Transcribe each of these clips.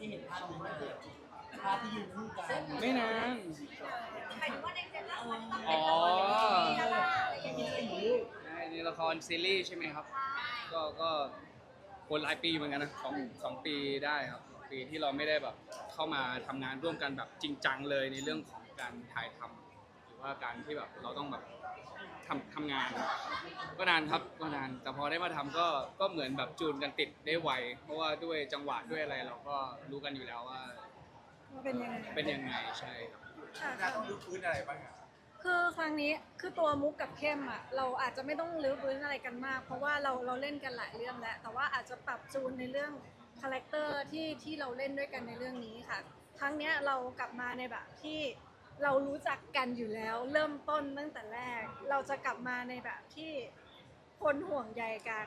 ได้เห็นภาพนี้มาภาพที่ยืนคู่กันไม่นานหมายถึงว่าในเจนล่ามันต้องอ๋เป็นอละครอะไรอย่างนี้ใช่ในละครซีรีส์ใช่ไหมครับ ก็ก็คนหลายปีเหมือนกันนะสองสองปีได้ครับสองปีที่เราไม่ได้แบบเข้ามาทำงานร่วมกันแบบจริงจังเลยในเรื่องของการถ่ายทำหรือว่าการที่แบบเราต้องแบบ ทำทำงาน ก็นานครับก็นาน แต่พอได้มาทำก็ก็เหมือนแบบจูนกันติดได้ไวเพราะว่าด้วยจังหวะด้วยอะไรเราก็รู้กันอยู่แล้วว่าว่าเป็นยังไงเป็นยังไงใช่ครับค่ะน่าต้องรื้อฟื้นอะไรบ้างอะคือครั้งนี้คือตัวมุกกับเข้มอะเราอาจจะไม่ต้องรื้อฟื้นอะไรกันมาก เพราะว่าเราเราเล่นกันหลายเรื่องแล้วแต่ว่าอาจจะปรับจูนในเรื่องคาแรคเตอร์ที่ที่เราเล่นด้วยกันในเรื่องนี้ค่ะครั้งเนี้ยเรากลับมาในแบบที่ เรารู้จักกันอยู่แล้ว เริ่มต้นตั้งแต่แรก เราจะกลับมาในแบบที่คนห่วงใยกัน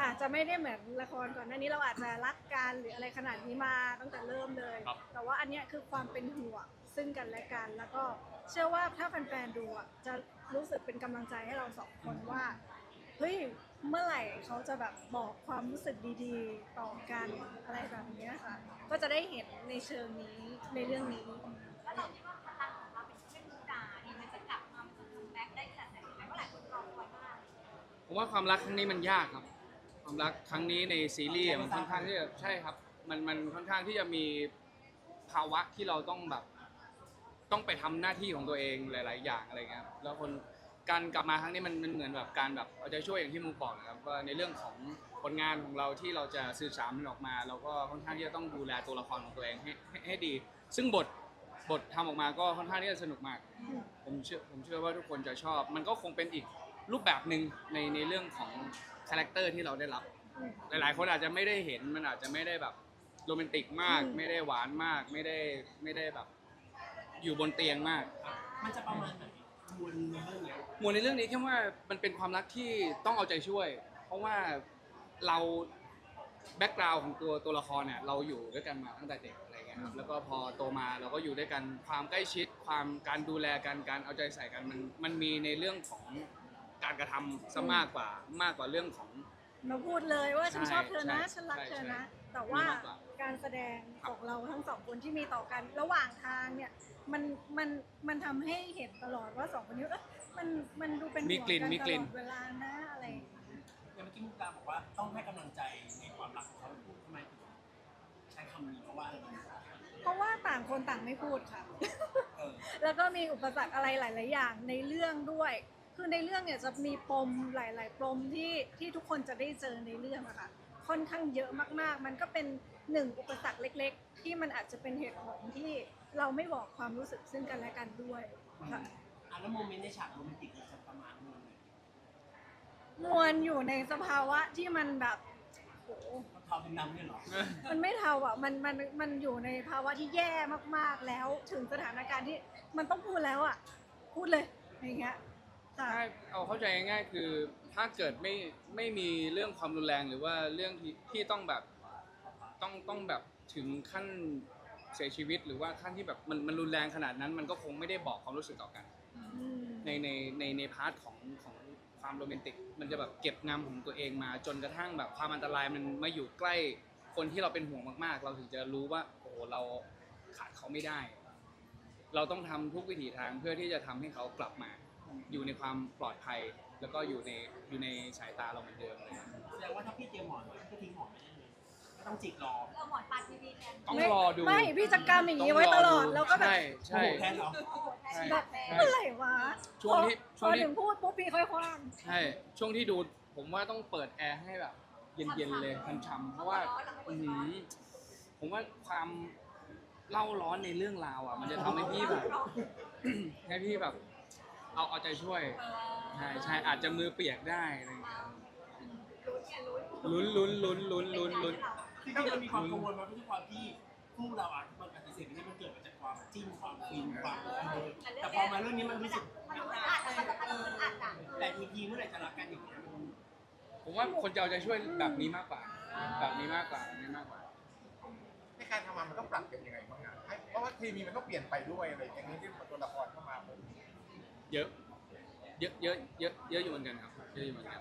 อาจจะไม่ได้เหมือนละครก่อนหน้านี้เราอาจจะรักกันหรืออะไรขนาดนี้มาตั้งแต่เริ่มเลย ครับ แต่ว่าอันเนี้ยคือความเป็นห่วงซึ่งกันและกัน แล้วก็เชื่อว่าถ้าแฟนๆดูอะจะรู้สึกเป็นกำลังใจให้เราสองคนว่าเฮ้ยเมื่อไหร่เขาจะแบบบอกความรู้สึกดีๆ ต่อกันอะไรแบบเนี้ยค่ะ ก็จะได้เห็นในเชิงนี้ในเรื่องนี้ แล้วเราคิดว่า ผมว่าความรักครั้งนี้มันยากครับ ความรักครั้งนี้ในซีรีส์มันค่อนข้างที่จะใช่ครับ มันมันค่อนข้างที่จะมีภาวะที่เราต้องแบบ ต้องไปทำหน้าที่ของตัวเองหลาย ๆ อย่างอะไรเงี้ยครับแล้วคนการกลับมาครั้งนี้มันมันเหมือนแบบการแบบเอาใจช่วยอย่างที่มูบอกนะครับว่าในเรื่องของผลงานของเราที่เราจะสื่อสารมันออกมา เราก็ค่อนข้างที่จะต้องดูแลตัวละครของตัวเองให้ให้ให้ดี ซึ่งบทบททำออกมาก็ค่อนข้างที่จะสนุกมาก ผมเชื่อผมเชื่อว่าทุกคนจะชอบ มันก็คงเป็นอีก รูปแบบหนึ่งในในเรื่องของคาแรคเตอร์ที่เราได้รับ หลาย ๆ คนอาจจะไม่ได้เห็นมันอาจจะไม่ได้แบบโรแมนติกมากอืมไม่ได้หวานมาก ไม่ได้ไม่ได้แบบ อยู่บนเตียงมาก มันจะประมาณไหนมูลในเรื่องเนี้ยหมวดในเรื่องนี้แค่ว่ามันเป็นความรักที่ต้องเอาใจช่วย เพราะว่าเราแบ็กกราวของตัวตัวละครเนี่ยเราอยู่ด้วยกันมาตั้งแต่เด็กอะไรเงี้ยครับแล้วก็พอโตมาเราก็อยู่ด้วยกันความใกล้ชิด ความการดูแลกันการเอาใจใส่กันมันมันมีในเรื่องของ การกระทำซะมากกว่ามากกว่าเรื่องของ มาพูดเลยว่าฉันใช่ชอบเธอนะ ใช่ฉันรักใช่เธอนะ ใช่แต่ว่ามีมากกว่าการแสดงของเราทั้งสองคนที่มีต่อกัน ระหว่างทางเนี่ยมันมันมันทำให้เห็นตลอดว่าสองคนนี้เอ๊ะมันมันดูเป็นมีห่วงกลิ่นกันมีตกลิ่ลนอดเวลานะอะไรอย่างเงี้ยอย่างเมื่อกี้มุกดาบอกว่าต้องให้กำลังใจในความรักของเขาทำไมถึงใช้คำนี้เพราะว่าอะไรเพราะว่าต่างคนต่างไม่พูดค่ะ เออแล้วก็มีอุปสรรคอะไรหลาย ๆ อย่างในเรื่องด้วย คือในเรื่องเนี่ยจะมีปมหลาย ๆ ปมที่ที่ทุกคนจะได้เจอในเรื่องอะค่ะค่อนข้างเยอะมาก ๆ มันก็เป็นหนึ่งอุปสรรคเล็ก ๆ ที่มันอาจจะเป็นเหตุผลที่เราไม่บอกความรู้สึกซึ่งกันและกันด้วยค่ะ อะแล้วโมเมนต์ในฉากโรแมนติกจะประมาณนึงมวลอยู่ในสภาวะที่มันแบบโหเทาเป็นดำเนี่ยเหรอ มันไม่เท่าอะ มัน มัน มันอยู่ในภาวะที่แย่มากๆแล้ว ถึงสถานการณ์ที่มันต้องพูดแล้วอะ พูดเลย อย่างเงี้ยค่ะ ถ้าเอาเข้าใจง่ายๆคือถ้าเกิดไม่ไม่มีเรื่องความรุนแรงหรือว่าเรื่องที่ที่ต้องแบบต้องต้องแบบถึงขั้นเสียชีวิต หรือว่าขั้นที่แบบมันมันรุนแรงขนาดนั้น มันก็คงไม่ได้บอกความรู้สึกต่อกันอืมในในในในพาร์ทของของความโรแมนติก มันจะแบบเก็บงำของตัวเองมา จนกระทั่งแบบความอันตรายมันมาอยู่ใกล้คนที่เราเป็นห่วงมากๆ เราถึงจะรู้ว่าโอ้โหเราขาดเขาไม่ได้ เราต้องทำทุกวิถีทางเพื่อที่จะทำให้เขากลับมา อยู่ในความปลอดภัย แล้วก็อยู่ในอยู่ในสายตาเราเหมือนเดิมอะไรอย่างเลย แสดงว่าถ้าพี่เตรียมหมอนไว้ก็ทิ้งหมอนไม่ได้เลยก็ต้องจิกรอเราหมอนปาดทีวีแทนต้องไม่รอดูไม่พี่จะกำอย่างนี้ไว้ตลอดแล้วก็แบบ ใช่ใช่โอ้โหแทนเหรอโอ้โหแทนใช่แบบแทนเมื่อไหร่วะช่วงที่พอช่วงพอที่ถึงพูดปุ๊บพี่ค่อยคว้างใช่ ช่วงที่ดูผมว่าต้องเปิดแอร์ให้แบบ เย็นๆเลยช่ำๆเพราะว่าอื้อหือผมว่าความเล่าร้อนในเรื่องราวอะ มันจะทำให้พี่แบบ ให้พี่แบบ เอาเอาใจช่วย ใช่ใช่อาจจะมือเปียกได้อะไรอย่างเงี้ยลุ้นไงลุ้นลุ้นลุ้นลุ้นลุ้นลุ้นลุ้น ที่มันมีความกังวลมาด้วยความที่คู่เราอะมันปฏิเสธไม่ได้มันเกิดมาจากความจิ้นความฟินความเออแต่พอมาเรื่องนี้มันรู้สึกมันอึดอัดอะมันมันอึดอัดอะแต่อีพีเมื่อไหร่จะรักกันอย่างเงี้ยมันผมว่าคนจะเอาใจช่วยแบบนี้มากกว่า แบบนี้มากกว่าแบบนี้มากกว่า ในการทำงานมันต้องปรับเป็นยังไงบ้างอะให้เพราะว่าเคมีมันต้องเปลี่ยนไปด้วยอะไรอย่างนี้ที่ตัวละครเข้ามาผม เยอะ เยอะเยอะเยอะเยอะอยู่เหมือนกันครับเยอะอยู่เหมือนกัน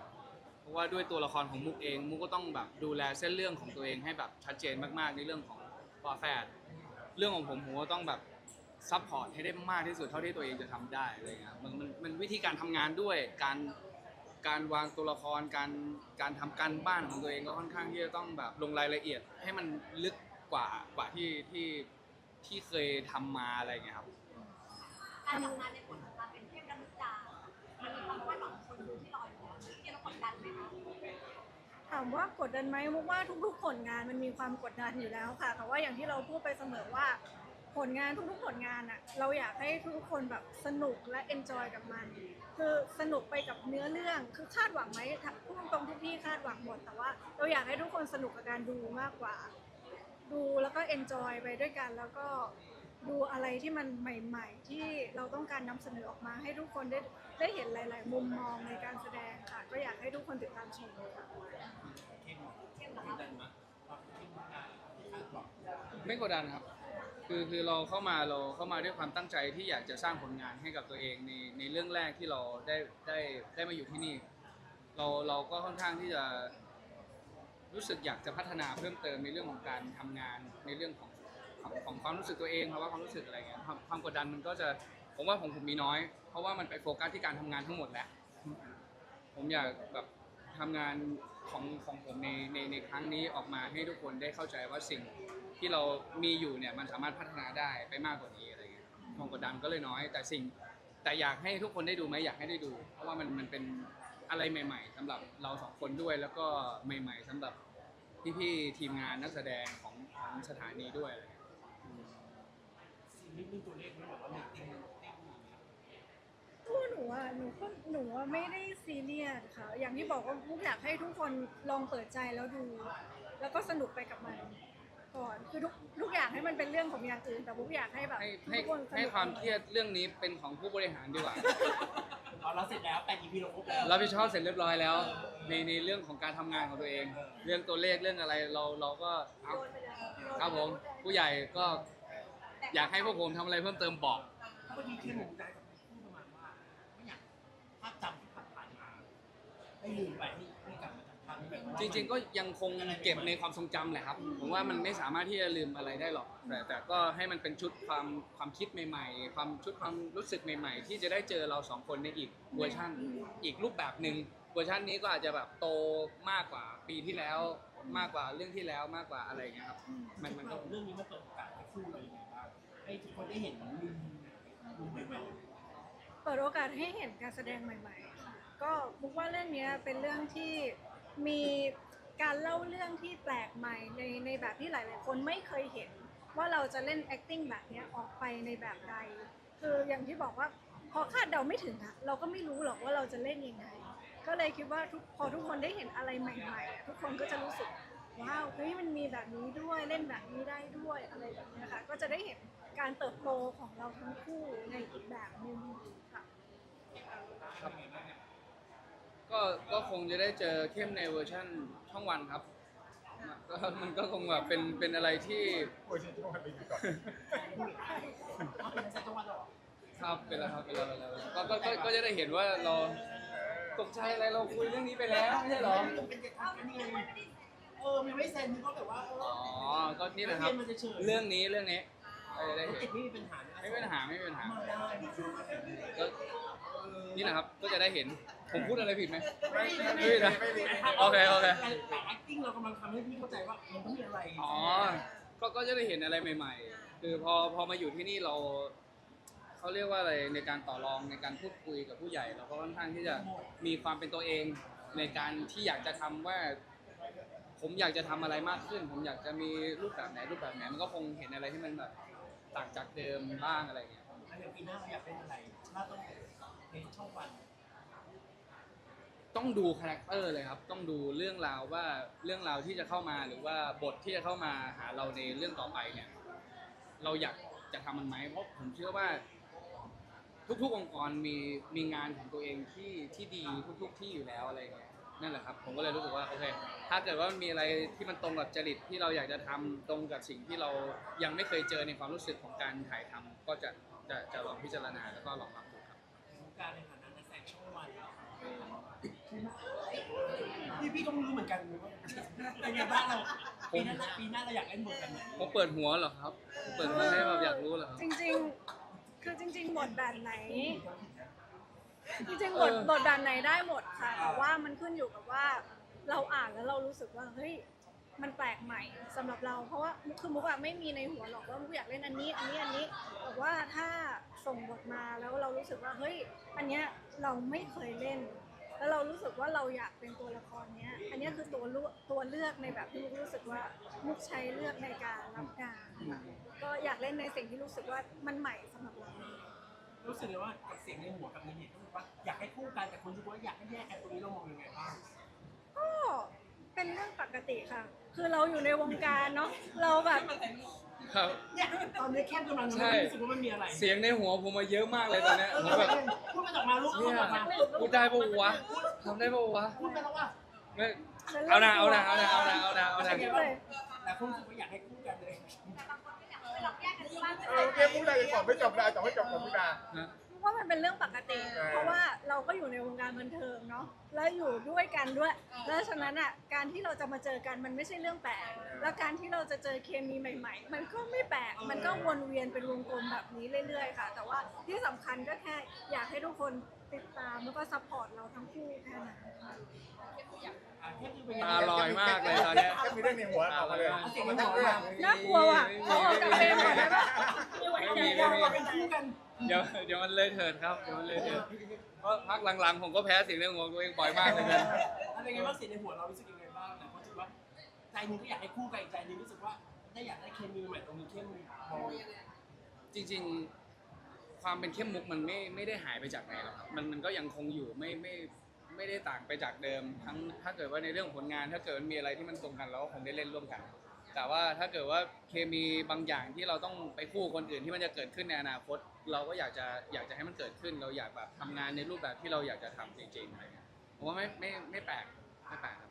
เพราะว่าด้วยตัวละครของมุกเองมุกก็ต้องแบบดูแลเส้นเรื่องของตัวเองให้แบบชัดเจนมากๆในเรื่องของฝาแฝดเรื่องของผมผมก็ต้องแบบซัพพอร์ตให้ได้มากที่สุดเท่าที่ตัวเองจะทำได้อะไรเงี้ยมันมันมันวิธีการทำงานด้วยการการวางตัวละครการการทำการบ้านของตัวเองก็ค่อนข้างที่จะต้องแบบลงรายละเอียด ให้มันลึกกว่ากว่าที่ที่ที่เคยทำมาอะไรเงี้ยครับการทำงานในบทของการเป็ คนดูที่รออยู่แล้วที่เรากดดันไหมคะถามว่ากดดันไหมมุกว่าทุกๆผลงานมันมีความกดดันอยู่แล้วค่ะ แต่ว่าอย่างที่เราพูดไปเสมอว่าผลงานทุกๆผลงานอะเราอยากให้ทุกๆคนแบบสนุกและเอนจอยกับมัน คือสนุกไปกับเนื้อเรื่องคือคาดหวังไหมพูดตรงๆทุกที่คาดหวังหมดแต่ว่าเราอยากให้ทุกคนสนุกกับการดูมากกว่า ดูแล้วก็เอนจอยไปด้วยกันแล้วก็ ดูอะไรที่มันใหม่ ๆ ที่เราต้องการนำเสนอออกมาให้ทุกคนได้ได้เห็นหลาย ๆ มุมมองในการแสดงค่ะ ก็อยากให้ทุกคนติดตามชมค่ะไม่กดดันครับ คือคือเราเข้ามาเราเข้ามาด้วยความตั้งใจที่อยากจะสร้างผลงานให้กับตัวเองในในเรื่องแรกที่เราได้ได้ได้มาอยู่ที่นี่ เราเราก็ค่อนข้างที่จะรู้สึกอยากจะพัฒนาเพิ่มเติมในเรื่องของการทำงานในเรื่องของ ของของความรู้สึกตัวเองภาวะความรู้สึกอะไรเงี้ยความความกดดันมันก็จะผมว่าผมผมมีน้อย เพราะว่ามันไปโฟกัสที่การทำงานทั้งหมดแหล้วผมอยากแบบทำงานของของผมในในในครั้งนี้ออกมาให้ทุกคนได้เข้าใจว่าสิ่งที่เรามีอยู่เนี่ยมันสามารถพัฒนาได้ไปมากกว่านี้อะไรเงี้ยความกดดันก็เลยน้อย แต่สิ่งแต่อยากให้ทุกคนได้ดูไหมอยากให้ได้ดู เพราะว่ามันมันเป็นอะไรใหม่ ๆสำหรับเราสองคนด้วยแล้วก็ใหม่ ๆสำหรับพี่ๆทีมงานนักแสดงของของสถานีด้วยอะไร นิดนึงตัวเลขมันแบบว่าเรตติ้งเต้นอย่างเงี้ยตัวหนูอะหนูก็หนูอะไม่ได้ซีเรียสค่ะ อย่างที่บอกว่าพุกอยากให้ทุกคนลองเปิดใจแล้วดู แล้วก็สนุกไปกับมัน ก่อนคือทุกทุกอย่างให้มันเป็นเรื่องของอย่างอื่น แต่พุกอยากให้แบบให้ให้ทุกคนสนุกให้ความเครียดเรื่องนี้เป็นของผู้บริหารดีกว่า เอาเราเสร็จแล้วแปด EP เราครบแล้ว รับผิดชอบเสร็จเรียบร้อยแล้ว ในในเรื่องของการทำงานของตัวเอง เรื่องตัวเลขเรื่องอะไรเราเราก็เอาครับผมผู้ใหญ่ก็ อยากให้พวกผมทำอะไรเพิ่มเติมบอกเมื่อกี้เข้มผมใจกับพูดประมาณว่าไม่อยากภาพจำที่ผ่านๆมาให้ลืมไปให้ให้กลับมาจำภาพนี้แบบว่าจริงๆก็ยังคงเก็บในความทรงจำแหละครับ ผมว่ามันไม่สามารถที่จะลืมอะไรได้หรอก แต่แต่ก็ให้มันเป็นชุดความความคิดใหม่ๆ ความชุดความรู้สึกใหม่ๆ ที่จะได้เจอเราสองคนในอีกเวอร์ชันอีกรูปแบบหนึ่งเวอร์ชันนี้ก็อาจจะแบบโตมากกว่าปีที่แล้วมากกว่าเรื่องที่แล้วมากกว่าอะไรอย่างเงี้ยครับมันมันก็ เรื่องนี้มันเปิดโอกาสให้คู่เรายังไงบ้าง ให้ทุกคนได้เห็นมุมใหม่เปิดโอกาสให้เห็นการแสดงใหม่ๆค่ะก็มุกว่าเรื่องเนี้ยเป็นเรื่องที่มีการเล่าเรื่องที่แปลกใหม่ในในแบบที่หลายๆคนไม่เคยเห็น ว่าเราจะเล่น acting แบบเนี้ยออกไปในแบบใด คืออย่างที่บอกว่าพอคาดเดาไม่ถึงอะเราก็ไม่รู้หรอกว่าเราจะเล่นยังไง ก็เลยคิดว่าทุกพอทุกคนได้เห็นอะไรใหม่ๆอะทุกคนก็จะรู้สึกว้าวเฮ้ยมันมีแบบนี้ด้วยเล่นแบบนี้ได้ด้วยอะไรแบบเนี้ยค่ะก็จะได้เห็น การเติบโตของเราทั้งคู่ในอีกแบบหนึงค่ะก็ก็คงจะได้เจอเข้มในเวอร์ชั่นช่องวันครับก็มันก็คงแบบเป็นเป็นอะไรที่โอ้ยฉันจะมาเป็นก่อนๆเอาเป็นในจังหวัดเหรอครับเป็นแล้วครับเป็นแล้วเป็นแล้วก็ก็ก็ก็จะได้เห็นว่าเราตกใจอะไรเราคุยเรื่องนี้ไปแล้วไม่ใช่เหรอมันเป็นการทำกันนี่ไงเออมันไม่เซ็นนึกว่าแบบว่าเอออ๋อก็นี่แหละครับมันจะเฉยเรื่องนี้เรื่องนี้ ก็จะได้ติเห็ดนไม่มีปัญหาไม่มีปัญหาไม่มีปัญหามาได้มาดูมาแบบนี้ก็นี่แหละครับก็จะได้เห็นผมพูดอะไรผิดไหมไม่ไม่ไม่ไม่นะไม่ไม่ไม่โอเคโอเคแต่ acting เรากำลังทำให้พี่เข้าใจว่ามันต้องมีอะไรอ๋อก็ก็จะได้เห็นอะไรใหม่ ๆ คือพอพอมาอยู่ที่นี่เราเขาเรียกว่าอะไรในการต่อรองในการพูดคุยกับผู้ใหญ่ เราก็ค่อนข้างที่จะมีความเป็นตัวเองในการที่อยากจะทำว่า ผมอยากจะทำอะไรมากขึ้น ผมอยากจะมีรูปแบบไหนรูปแบบไหนมันก็คงเห็นอะไรที่มันแบบ ต่างจากเดิมบ้างอะไรเงี้ยอันนี้ปีหน้าเราอยากเป็นอะไรถ้าต้องในช่องวันต้องดูคาแรคเตอร์เลยครับ ต้องดูเรื่องราวว่าเรื่องราวที่จะเข้ามาหรือว่าบทที่จะเข้ามาหาเราในเรื่องต่อไปเนี่ย เราอยากจะทำมันไหมเพราะผมเชื่อว่า ทุกๆองค์กรมีมีงานของตัวเองที่ที่ดีทุก ๆ ที่อยู่แล้วอะไรเงี้ย นั่นแหละครับ ผมก็เลยรู้สึกว่าโอเค ถ้าเกิดว่ามันมีอะไรที่มันตรงกับจริตที่เราอยากจะทำตรงกับสิ่งที่เรายังไม่เคยเจอในความรู้สึกของการถ่ายทำก็จะจะจะลองพิจารณาแล้วก็ลองรับดูครับ การในฐานะนักแสดงช่องวันพี่พี่ก็ไม่รู้เหมือนกันว่าเป็นไงบ้างเราปีหน้าปีหน้าเราอยากเล่นบทแบบไหนผมเปิดหัวเหรอครับผมเปิดหัวให้แบบอยากรู้เหรอครับ จริงๆ คือจริง ๆ บทแบบไหน จริงๆบทบทแบบไหนได้หมดค่ะแต่ว่ามันขึ้นอยู่กับว่า เราอ่านแล้วเรารู้สึกว่าเฮ้ยมันแปลกใหม่สำหรับเรา เพราะว่าคือมุกอะไม่มีในหัวหรอกว่ามุกอยากเล่นอันนี้ อันนี้อันนี้แต่ว่าถ้าส่งบทมาแล้วเรารู้สึกว่าเฮ้ยอันเนี้ยเราไม่เคยเล่น แล้วเรารู้สึกว่าเราอยากเป็นตัวละครเนี้ย อันเนี้ยคือตัวเลือกตัวเลือกในแบบที่มุกรู้สึกว่ามุกใช้เลือกในการรับงานค่ะก็อยากเล่นในสิ่งที่รู้สึกว่ามันใหม่สำหรับเรา รู้สึกเลยว่ากับเสียงในหัวกับในเน็ตรู้สึก ว่าอยากให้คู่กันแต่คนรู้สึกว่าอยากให้แยกกันตรงนี้เรามองยังไงบ้างก็เป็นเรื่องปกติค่ะ คือเราอยู่ในวงการเนาะเราแบบครับ เนี่ยตอนนี้แค่กำลังใช่ รู้สึกว่ามันมีอะไรเสียงในหัวผมมาเยอะมากเลยตอนเนี้ยผมแบบ พูดมาออกมาลูกพูเนี่ดยออกมาพูดได้ปะวะทำได้ปะวะพูดไปแล้วว่าไม่เอานะเอานะเอานะเอานะเอานะเอานะเป็นไงบ้างแต่คนรู้สึกว่าอยากให้คู่กันเลยแต่บางคนก็อยากให้เราแยกกันที่บ้านเออเกมพูดอะไรก่อนไม่จบเลยจบไม่จบกับพี่ดาฮะว่า มันเป็นเรื่องปกติ ใช่ เพราะว่าเราก็อยู่ในวงการบันเทิงเนาะแล้วอยู่ด้วยกันด้วย แล้วฉะนั้นอะการที่เราจะมาเจอกันมันไม่ใช่เรื่องแปลกแล้วการที่เราจะเจอเคมีใหม่ ๆ มันก็ไม่แปลกมันก็วนเวียนเป็นวงกลมแบบนี้เรื่อย ๆ ค่ะ แต่ว่าที่สำคัญก็แค่อยากให้ทุกคนติดตามแล้วก็ซัพพอร์ตเราทั้งคู่แค่นั้นค่ะอะแค่คือเป็นไงตาลอยมากเลยตอนเนี้ย แค่มีเรื่องในหัวออกมาเลยเอาเสียงในหัวมา น่ากลัวว่ะเอาออกจากเฟรมก่อนได้ปะ ไม่ไหวไม่ใจมีแล้วไม่มีเป็นคู่กัน เดี๋ยวเดี๋ยวมันเลยเถิดครับเดี๋ยวมันเลยเถิดเพราะพักหลังๆ ผมก็แพ้เสียงในหัวตัวเองบ่อยมากเลยนะอะไรไงบ้างเสียงในหัวเรารู้สึกยังไงบ้างแต่รู้สึกว่าใจหนึงก็อยากให้คู่กันอีกใจหนึงรู้สึกว่าได้อยากได้เคมีใหม่ตรงนี้เข้มมองจริง ๆ ความเป็นเข้มมุกมันไม่ไม่ได้หายไปจากไหนหรอกครับมันมันก็ยังคงอยู่ไม่ไม่ไม่ได้ต่างไปจากเดิม ทั้งถ้าเกิดว่าในเรื่องผลงาน ถ้าเกิดมันมีอะไรที่มันตรงกันเราก็คงได้เล่นร่วมกัน แต่ว่าถ้าเกิดว่าเคมีบางอย่างที่เราต้องไปคู่คนอื่นที่มันจะเกิดขึ้นในอนาคต เราก็อยากจะอยากจะให้มันเกิดขึ้น เราอยากแบบทำงานในรูปแบบที่เราอยากจะทำจริงๆอะไรเงี้ยผมว่าไม่ไม่ไม่แปลกไม่แปลกครับ